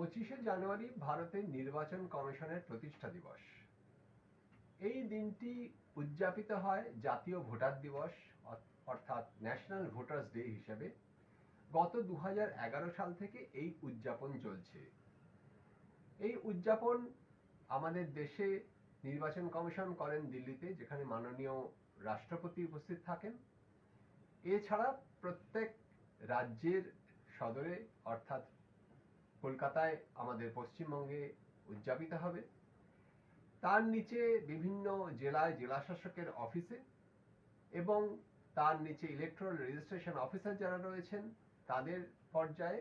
পঁচিশে জানুয়ারি ভারতের নির্বাচন কমিশনের প্রতিষ্ঠা দিবস। এই দিনটি উদযাপিত হয় জাতীয় ভোটার দিবস অর্থাৎ ন্যাশনাল ভোটার্স ডে হিসেবে। গত দু সাল থেকে এই উদযাপন চলছে। এই উদযাপন আমাদের দেশে নির্বাচন কমিশন করেন দিল্লিতে, যেখানে মাননীয় রাষ্ট্রপতি উপস্থিত থাকেন। এছাড়া প্রত্যেক রাজ্যের সদরে, অর্থাৎ কলকাতায় আমাদের পশ্চিমবঙ্গে উদযাপিত হবে। তার নিচে বিভিন্ন জেলায় জেলাশাসকের অফিসে এবং তার নিচে ইলেকট্রাল রেজিস্ট্রেশন অফিসার যারা রয়েছেন, তাদের পর্যায়ে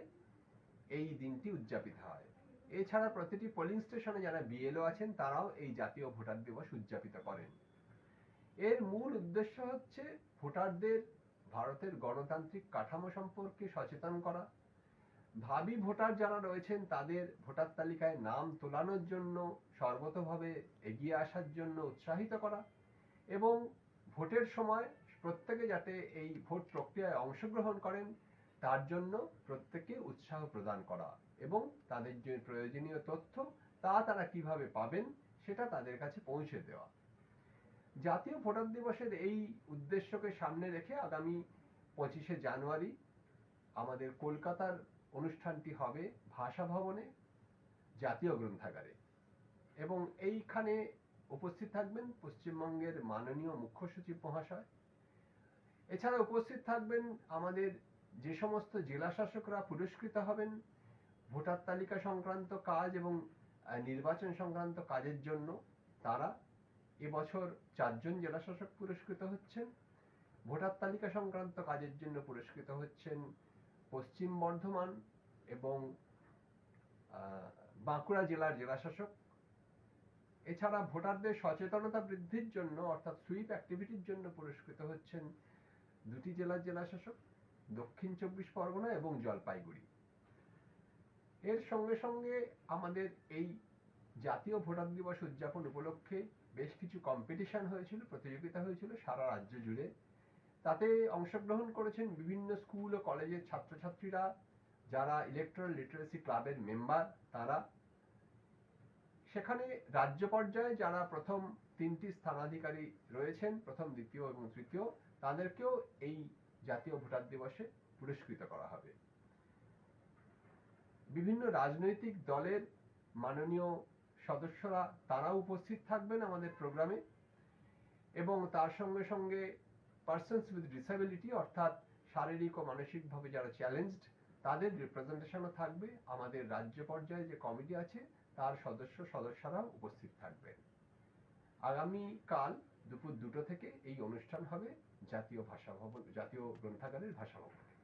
এই দিনটি উদযাপিত হয়। এছাড়া প্রতিটি পোলিং স্টেশনে যারা বিএলও আছেন, তারাও এই জাতীয় ভোটার দিবস উদযাপিত করেন। এর মূল উদ্দেশ্য হচ্ছে ভোটারদের ভারতের গণতান্ত্রিক কাঠামো সম্পর্কে সচেতন করা ভাবি ভোটার যারা রয়েছেন, তাদের ভোটার তালিকায় নাম তোলানোর জন্য, সর্বতভাবে এগিয়ে আসার জন্য উৎসাহিত করা এবং ভোটের সময় প্রত্যেকে যাতে এই ভোট প্রক্রিয়ায় অংশগ্রহণ করেন, তার জন্য প্রত্যেকে উৎসাহ প্রদান করা এবং তাদের যে প্রয়োজনীয় তথ্য, তা তারা কীভাবে পাবেন, সেটা তাদের কাছে পৌঁছে দেওয়া। জাতীয় ভোটার দিবসের এই উদ্দেশ্যকে সামনে রেখে আগামী পঁচিশে জানুয়ারি আমাদের কলকাতার অনুষ্ঠানটি হবে ভাষা ভবনে, জাতীয় গ্রন্থাগারে। এবং এইখানে উপস্থিত থাকবেন পশ্চিমবঙ্গের মাননীয় মুখ্য সচিব মহাশয়। এছাড়া উপস্থিত থাকবেন আমাদের যে সমস্ত জেলা শাসকরা পুরস্কৃত হবেন, ভোটার তালিকা সংক্রান্ত কাজ এবং নির্বাচন সংক্রান্ত কাজের জন্য তারা এবছর চারজন জেলা শাসক পুরস্কৃত হচ্ছেন। ভোটার তালিকা সংক্রান্ত কাজের জন্য পুরস্কৃত হচ্ছেন পশ্চিম বর্ধমান এবং বাঁকুড়া জেলার জেলাশাসক। এছাড়া ভোটারদের সচেতনতা বৃদ্ধির জন্য, অর্থাৎ সুইপ অ্যাক্টিভিটির জন্য পুরস্কৃত হচ্ছেন দুটি জেলার জেলাশাসক, দক্ষিণ চব্বিশ পরগনা এবং জলপাইগুড়ি। এর সঙ্গে সঙ্গে আমাদের এই জাতীয় ভোটার দিবস উদযাপন উপলক্ষে বেশ কিছু কম্পিটিশন হয়েছিল, প্রতিযোগিতা হয়েছিল সারা রাজ্য জুড়ে। তাতে অংশগ্রহণ করেছেন বিভিন্ন স্কুল ও কলেজের ছাত্রছাত্রীরা, যারা ইলেকট্রাল লিটারেসি ক্লাবের মেম্বার তারা। সেখানে রাজ্য পর্যায়ে যারা প্রথম তিনটি স্থানাধিকারী রয়েছেন, প্রথম, দ্বিতীয় এবং তৃতীয়, তাদেরকেও এই জাতীয় ভোটার দিবসে পুরস্কৃত করা হবে। বিভিন্ন রাজনৈতিক দলের মাননীয় সদস্যরা তারা উপস্থিত থাকবেন আমাদের প্রোগ্রামে এবং তার সঙ্গে সঙ্গে পার্সনস উইথ ডিসেবিলিটি অর্থাৎ শারীরিক ও মানসিকভাবে যারা চ্যালেঞ্জড তাদের রিপ্রেজেন্টেশনও থাকবে। আমাদের রাজ্য পর্যায়ে যে কমিটি আছে, তার সদস্য সদস্যরাও উপস্থিত থাকবে। আগামী কাল দুপুর দুটো থেকে এই অনুষ্ঠান হবে জাতীয় ভাষা ভবন, জাতীয় গ্রন্থাগারের ভাষা ভবনে।